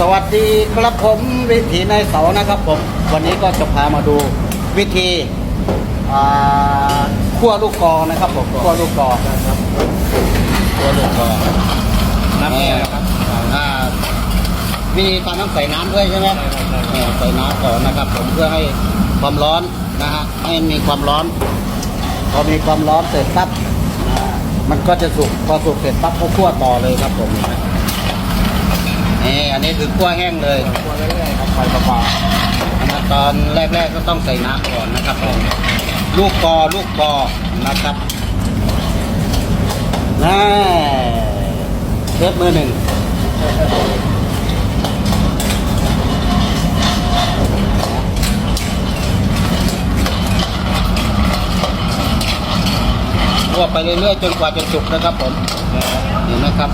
สวัสดีครับผมวิถีในเสานะครับผม วันนี้ก็จะพามาดูวิธีอ่าคั่วลูกกอนะครับผมคั่วลูกกอนะครับคั่วลูกกอน้ำแห้งนะครับวิธีการต้องใส่น้ำด้วยใช่ไหมใส่น้ำก่อนนะครับ ผมเพื่อให้ความร้อนนะฮะให้มีความร้อนพอมีความร้อนเสร็จปั๊บมันก็จะสุกพอสุกเสร็จปั๊บก็คั่วต่อเลยครับผม นี่อันนี้คือคั่วแห้งเลยตัวเรื่อยๆครับไฟเบานะตอนแรกๆก็ต้องใส่น้ำก่อนนะครับผมลูกกอลูกกอนะครับน่าเทปมือหนึ่งคั่วไปเรื่อยๆจนกว่าจะสุกนะครับผมเห็นไหมครับ